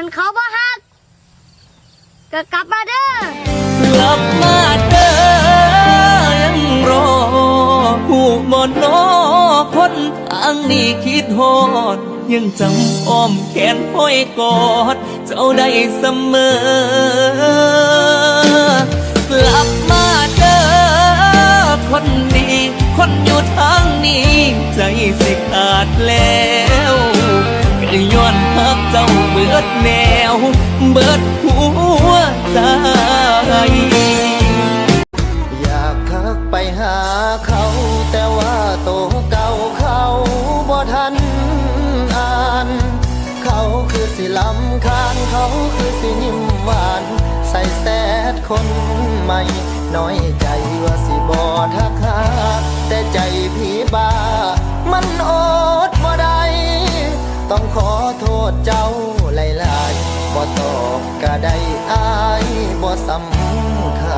คันเขาบ่ฮักก็กลับมาเด้อกลับมาเด้อยังรอผู้บ่นอคนทางนี้คิดฮอด ยังจำอ้อมแขนห้อยกอด เจ้าได้เสมอกลับมาเด้อคนดี คนอยู่ทางนี้ เจ้าเบิดแนว เบิดหัวใจอยากทักไปหาเขาแต่ว่าโตเก่าเขาบ่ทันอ่าน เขาคือสิลำคาญเขาคือสิยิ้มหวาน ใส่แซดคนใหม่ น้อยใจว่าสิบ่ทักหาแต่ใจพี่บ้ามันโอ โทษเจ้าหลายๆบ่ตอบก็ได้อายบ่สำคัญ